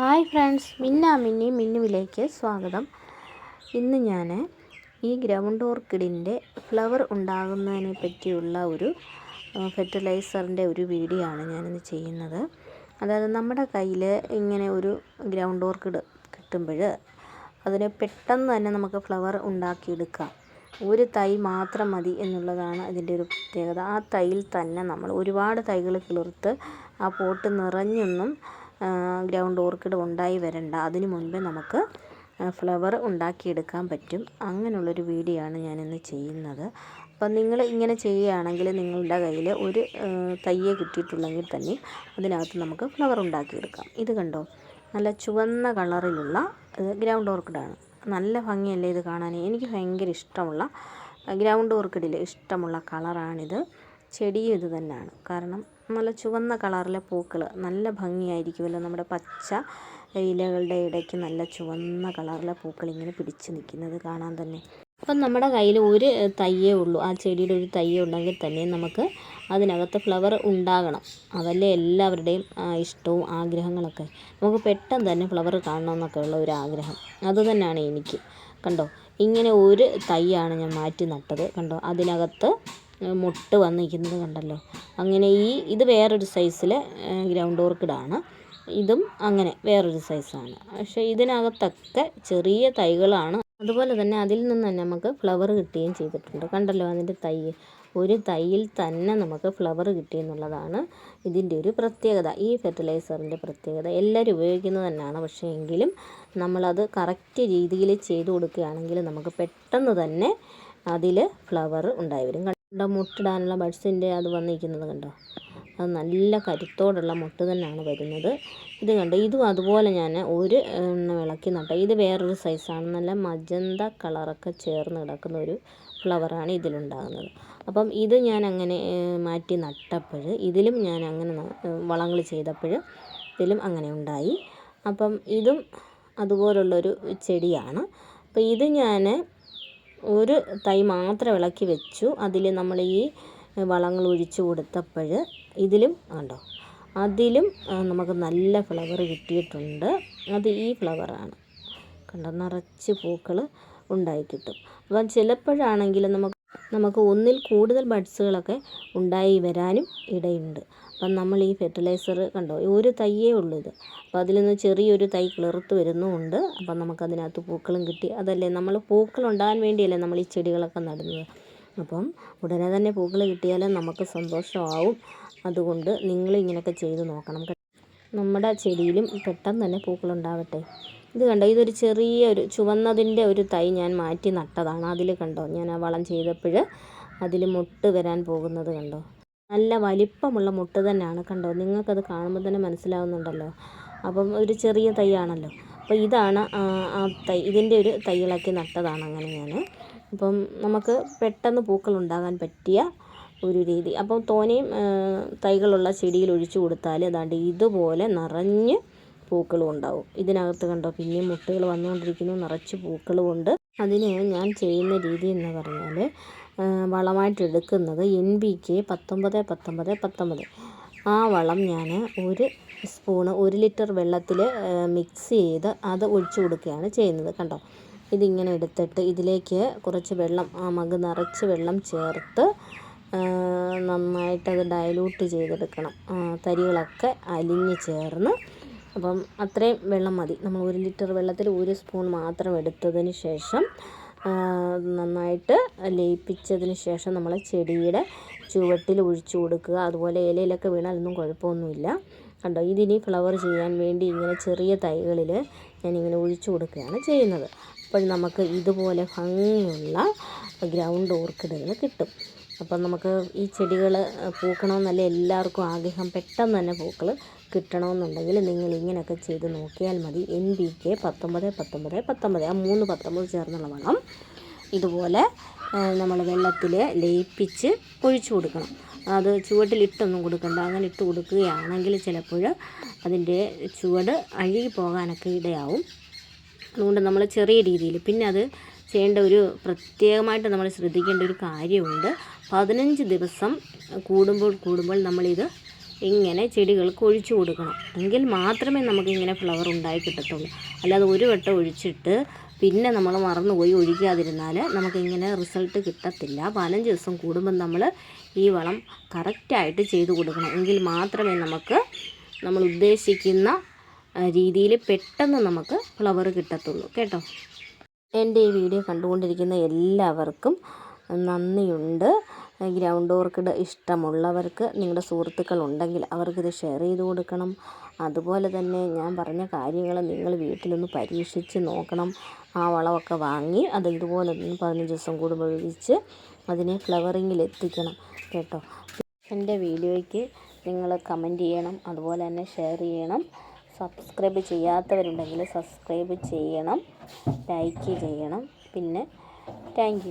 Hi friends മിന്ന മിന്നി മിന്നുവിലേക്ക് സ്വാഗതം. ഇന്ന് ഞാൻ ഈ ഗ്രൗണ്ട് ഓർക്കിഡിന്റെ ഫ്ലവർ ഉണ്ടാകുന്നതിനെ പറ്റിയുള്ള ഒരു ഫെർട്ടിലൈസറിന്റെ ഒരു വീഡിയോ ആണ് ഞാനിന്ന് ചെയ്യുന്നത്. അതായത് നമ്മുടെ കയ്യിൽ ഇങ്ങനെ ഒരു ഗ്രൗണ്ട് ഓർക്കിഡ് കിട്ടുമ്പോൾ അതിനെ പെട്ടെന്ന് തന്നെ നമുക്ക് ഫ്ലവർ ഉണ്ടാക്കിയെടുക്കാം. ഒരു തൈ മാത്രം മതി എന്നുള്ളതാണ് ഇതിന്റെ ഒരു പ്രത്യേകത. ആ തൈയിൽ തന്നെ നമ്മൾ ഒരുപാട് തൈകൾ കിളിർത്ത് ആ പോട്ട് നിറഞ്ഞൊന്നും ഗ്രൗണ്ട് ഓർക്കിഡ് ഉണ്ടായി വരണ്ട. അതിന് മുൻപേ നമുക്ക് ഫ്ലവർ ഉണ്ടാക്കിയെടുക്കാൻ പറ്റും. അങ്ങനെയുള്ളൊരു വീഡിയോ ആണ് ഞാനിന്ന് ചെയ്യുന്നത്. അപ്പം നിങ്ങൾ ഇങ്ങനെ ചെയ്യുകയാണെങ്കിൽ നിങ്ങളുടെ കയ്യിൽ ഒരു തയ്യേ കിട്ടിയിട്ടുള്ളെങ്കിൽ തന്നെ അതിനകത്ത് നമുക്ക് ഫ്ലവർ ഉണ്ടാക്കിയെടുക്കാം. ഇത് കണ്ടോ? നല്ല ചുവന്ന കളറിലുള്ള ഗ്രൗണ്ട് ഓർക്കിഡാണ് നല്ല ഭംഗിയല്ലേ ഇത് കാണാൻ? എനിക്ക് ഭയങ്കര ഇഷ്ടമുള്ള ഗ്രൗണ്ട് ഓർക്കിഡിൽ ഇഷ്ടമുള്ള കളറാണിത് ചെടിയും ഇത് തന്നെയാണ്. കാരണം നല്ല ചുവന്ന കളറിലെ പൂക്കൾ നല്ല ഭംഗിയായിരിക്കുമല്ലോ. നമ്മുടെ പച്ച ഇലകളുടെ ഇടയ്ക്ക് നല്ല ചുവന്ന കളറിലെ പൂക്കൾ ഇങ്ങനെ പിടിച്ച് നിൽക്കുന്നത് കാണാൻ തന്നെ. അപ്പം നമ്മുടെ കയ്യിൽ ഒരു തയ്യേ ഉള്ളൂ. ആ ചെടിയുടെ ഒരു തയ്യേ ഉണ്ടെങ്കിൽ തന്നെ നമുക്ക് അതിനകത്ത് ഫ്ലവർ ഉണ്ടാകണം. അതല്ലേ എല്ലാവരുടെയും ഇഷ്ടവും ആഗ്രഹങ്ങളൊക്കെ. നമുക്ക് പെട്ടെന്ന് തന്നെ ഫ്ലവർ കാണണം എന്നൊക്കെ ഉള്ള ഒരു ആഗ്രഹം. അതുതന്നെയാണ് എനിക്ക്. കണ്ടോ? ഇങ്ങനെ ഒരു തയ്യാണ് ഞാൻ മാറ്റി നട്ടത്. കണ്ടോ? അതിനകത്ത് മുട്ട് വന്നിരിക്കുന്നത് കണ്ടല്ലോ. അങ്ങനെ ഈ ഇത് വേറൊരു സൈസിലെ ഗ്രൗണ്ട് ഓർക്കിഡാണ് ഇതും അങ്ങനെ വേറൊരു സൈസാണ് പക്ഷേ ഇതിനകത്തൊക്കെ ചെറിയ തൈകളാണ്. അതുപോലെ തന്നെ അതിൽ നിന്ന് തന്നെ നമുക്ക് ഫ്ലവർ കിട്ടുകയും ചെയ്തിട്ടുണ്ട്. കണ്ടല്ലോ അതിന്റെ തൈ ഒരു തൈയിൽ തന്നെ നമുക്ക് ഫ്ലവർ കിട്ടിയെന്നുള്ളതാണ് ഇതിന്റെ ഒരു പ്രത്യേകത. ഈ ഫെർട്ടിലൈസറിന്റെ പ്രത്യേകത. എല്ലാവരും ഉപയോഗിക്കുന്നത് തന്നെയാണ്. പക്ഷേ എങ്കിലും നമ്മളത് കറക്റ്റ് രീതിയിൽ ചെയ്തു കൊടുക്കുകയാണെങ്കിൽ നമുക്ക് പെട്ടെന്ന് തന്നെ അതിൽ ഫ്ലവർ ഉണ്ടായി വരും. കണ്ടോ മുട്ടിടാനുള്ള ബഡ്സിന്റെ അത് വന്നിരിക്കുന്നത് കണ്ടോ? അത് നല്ല കരുത്തോടുള്ള മുട്ട് തന്നെയാണ് വരുന്നത്. ഇത് കണ്ടോ? ഇതും അതുപോലെ ഞാൻ ഒരു എണ്ണ ഇളക്കി നട്ട ഇത് വേറൊരു സൈസാണ് നല്ല മജന്ത കളറൊക്കെ ചേർന്ന് കിടക്കുന്ന ഒരു ഫ്ലവറാണ് ഇതിലുണ്ടാകുന്നത്. അപ്പം ഇത് ഞാൻ അങ്ങനെ മാറ്റി നട്ടപ്പോൾ ഇതിലും ഞാൻ അങ്ങനെ വളങ്ങൾ ചെയ്തപ്പോൾ ഇതിലും അങ്ങനെ ഉണ്ടായി. അപ്പം ഇതും അതുപോലുള്ളൊരു ചെടിയാണ്. അപ്പോൾ ഇത് ഞാൻ ഒരു തൈ മാത്രം ഇളക്കി വെച്ചു. അതിൽ നമ്മൾ ഈ വളങ്ങൾ ഒഴിച്ച് കൊടുത്തപ്പോൾ ഇതിലും കണ്ടോ? അതിലും നമുക്ക് നല്ല ഫ്ലവർ കിട്ടിയിട്ടുണ്ട്. അത് ഈ ഫ്ലവറാണ് കണ്ടോ? നിറച്ച് പൂക്കൾ ഉണ്ടായി കിട്ടും. അപ്പം ചിലപ്പോഴാണെങ്കിൽ നമുക്ക് നമുക്ക് ഒന്നിൽ കൂടുതൽ ബഡ്സുകളൊക്കെ ഉണ്ടായി വരാനും ഇടയുണ്ട്. അപ്പം നമ്മൾ ഈ ഫെർട്ടിലൈസർ കണ്ടോ? ഒരു തയ്യേ ഉള്ളൂ ഇത്. അപ്പോൾ അതിൽ നിന്ന് ചെറിയൊരു തൈ കിളിർത്ത് വരുന്നുമുണ്ട്. അപ്പം നമുക്കതിനകത്ത് പൂക്കളും കിട്ടി. അതല്ലേ? നമ്മൾ പൂക്കൾ ഉണ്ടാകാൻ വേണ്ടിയല്ലേ നമ്മൾ ഈ ചെടികളൊക്കെ നടുന്നത്. അപ്പം ഉടനെ തന്നെ പൂക്കൾ കിട്ടിയാൽ നമുക്ക് സന്തോഷമാവും. അതുകൊണ്ട് നിങ്ങൾ ഇങ്ങനെയൊക്കെ ചെയ്ത് നോക്കണം. നമ്മുടെ ചെടിയിലും പെട്ടെന്ന് തന്നെ പൂക്കളുണ്ടാവട്ടെ ഇത് കണ്ടോ? ഇതൊരു ചെറിയ ഒരു ചുവന്നതിന്റെ ഒരു തൈ ഞാൻ മാറ്റി നട്ടതാണ്. അതിൽ കണ്ടോ? ഞാൻ ആ വളം ചെയ്തപ്പോൾ അതിൽ മുട്ട് വരാൻ പോകുന്നത് കണ്ടോ? നല്ല വലിപ്പമുള്ള മുട്ട് തന്നെയാണ് കണ്ടോ? നിങ്ങൾക്കത് കാണുമ്പോൾ തന്നെ മനസ്സിലാവുന്നുണ്ടല്ലോ. അപ്പം ഒരു ചെറിയ തൈയാണല്ലോ. അപ്പോൾ ഇതാണ് ആ തൈ ഇതിന്റെ ഒരു തൈകളാക്കി നട്ടതാണ് അങ്ങനെ ഞാൻ. അപ്പം നമുക്ക് പെട്ടെന്ന് പൂക്കൾ ഉണ്ടാകാൻ പറ്റിയ ഒരു രീതി. അപ്പം തോനെയും തൈകളുള്ള ചെടിയിൽ ഒഴിച്ചു കൊടുത്താൽ അതാണ്ട് ഇതുപോലെ നിറഞ്ഞ് പൂക്കളും ഉണ്ടാവും. ഇതിനകത്ത് കണ്ടോ പിന്നെയും മുട്ടുകൾ വന്നുകൊണ്ടിരിക്കുന്നു നിറച്ച് പൂക്കളും ഉണ്ട്. അതിന് ഞാൻ ചെയ്യുന്ന രീതി എന്ന് പറഞ്ഞാൽ വളമായിട്ട് എടുക്കുന്നത് എൻ ബി കെ പത്തൊമ്പത് പത്തൊമ്പത് പത്തൊമ്പത്. ആ വളം ഞാൻ ഒരു സ്പൂണ് ഒരു ലിറ്റർ വെള്ളത്തിൽ മിക്സ് ചെയ്ത് അത് ഒഴിച്ചു കൊടുക്കുകയാണ് ചെയ്യുന്നത്. കണ്ടോ? ഇതിങ്ങനെ എടുത്തിട്ട് ഇതിലേക്ക് കുറച്ച് വെള്ളം ആ മഗ് നിറച്ച് വെള്ളം ചേർത്ത് നന്നായിട്ടത് ഡയലൂട്ട് ചെയ്തെടുക്കണം. തരികളൊക്കെ അലിഞ്ഞ് ചേർന്ന് അപ്പം അത്രയും വെള്ളം മതി. നമ്മൾ ഒരു ലിറ്റർ വെള്ളത്തിൽ ഒരു സ്പൂൺ മാത്രം എടുത്തതിന് ശേഷം നന്നായിട്ട് ലയിപ്പിച്ചതിന് ശേഷം നമ്മൾ ചെടിയുടെ ചുവട്ടിൽ ഒഴിച്ചു കൊടുക്കുക. അതുപോലെ ഇലയിലൊക്കെ വീണാലൊന്നും കുഴപ്പമൊന്നുമില്ല. കണ്ടോ? ഇതിനി ഫ്ലവർ ചെയ്യാൻ വേണ്ടി ഇങ്ങനെ ചെറിയ തൈകളിൽ ഞാനിങ്ങനെ ഒഴിച്ചു കൊടുക്കുകയാണ് ചെയ്യുന്നത്. അപ്പോൾ നമുക്ക് ഇതുപോലെ ഭംഗിയുള്ള ഗ്രൗണ്ട് ഓർക്കിഡുകൾ കിട്ടും. അപ്പം നമുക്ക് ഈ ചെടികൾ പൂക്കണമെന്നല്ല എല്ലാവർക്കും ആഗ്രഹം പെട്ടെന്ന് തന്നെ പൂക്കൾ കിട്ടണമെന്നുണ്ടെങ്കിൽ നിങ്ങൾ ഇങ്ങനെയൊക്കെ ചെയ്ത് നോക്കിയാൽ മതി. എൻ ബി കെ പത്തൊമ്പത് പത്തൊമ്പത് പത്തൊമ്പത്. ആ മൂന്ന് പത്തൊമ്പത് ചേർന്നുള്ള വളം ഇതുപോലെ നമ്മൾ വെള്ളത്തിൽ ലയിപ്പിച്ച് ഒഴിച്ചു കൊടുക്കണം. അത് ചുവട്ടിലിട്ടൊന്നും കൊടുക്കണ്ട. അങ്ങനെ ഇട്ട് കൊടുക്കുകയാണെങ്കിൽ ചിലപ്പോൾ അതിന്റെ ചുവട് അഴുകി പോകാനൊക്കെ ഇടയാവും. അതുകൊണ്ട് നമ്മൾ ചെറിയ രീതിയിൽ പിന്നെ അത് ചെയ്യേണ്ട ഒരു പ്രത്യേകമായിട്ട് നമ്മൾ ശ്രദ്ധിക്കേണ്ട ഒരു കാര്യമുണ്ട്. പതിനഞ്ച് ദിവസം കൂടുമ്പോൾ കൂടുമ്പോൾ നമ്മളിത് ഇങ്ങനെ ചെടികൾക്ക് ഒഴിച്ചു കൊടുക്കണം. എങ്കിൽ മാത്രമേ നമുക്ക് ഇങ്ങനെ ഫ്ലവർ ഉണ്ടായി കിട്ടത്തുള്ളൂ. അല്ലാതെ ഒരു വട്ടം ഒഴിച്ചിട്ട് പിന്നെ നമ്മൾ മറന്നുപോയി ഒഴിക്കാതിരുന്നാൽ നമുക്കിങ്ങനെ റിസൾട്ട് കിട്ടത്തില്ല. പതിനഞ്ച് ദിവസം കൂടുമ്പം നമ്മൾ ഈ വളം കറക്റ്റായിട്ട് ചെയ്തു കൊടുക്കണം. എങ്കിൽ മാത്രമേ നമുക്ക് നമ്മൾ ഉദ്ദേശിക്കുന്ന രീതിയിൽ പെട്ടെന്ന് നമുക്ക് ഫ്ലവർ കിട്ടത്തുള്ളൂ. കേട്ടോ? എന്റെ ഈ വീഡിയോ കണ്ടുകൊണ്ടിരിക്കുന്ന എല്ലാവർക്കും നന്ദിയുണ്ട്. ഗ്രൗണ്ട് ഓർക്കിഡ് ഇഷ്ടമുള്ളവർക്ക് നിങ്ങളുടെ സുഹൃത്തുക്കൾ സുഹൃത്തുക്കളുണ്ടെങ്കിൽ അവർക്കിത് ഷെയർ ചെയ്ത് കൊടുക്കണം. അതുപോലെ തന്നെ ഞാൻ പറഞ്ഞ കാര്യങ്ങൾ നിങ്ങൾ വീട്ടിലൊന്ന് പരീക്ഷിച്ച് നോക്കണം. ആ വളമൊക്കെ വാങ്ങി അത് ഇതുപോലെ പതിനഞ്ച് ദിവസം കൂടുമ്പോൾ ഒഴിച്ച് അതിനെ ഫ്ലവറിങ്ങിൽ എത്തിക്കണം കേട്ടോ. എന്റെ വീഡിയോയ്ക്ക് നിങ്ങൾ കമന്റ് ചെയ്യണം അതുപോലെ തന്നെ ഷെയർ ചെയ്യണം. സബ്സ്ക്രൈബ് ചെയ്യാത്തവരുണ്ടെങ്കിൽ സബ്സ്ക്രൈബ് ചെയ്യണം ലൈക്ക് ചെയ്യണം. പിന്നെ താങ്ക്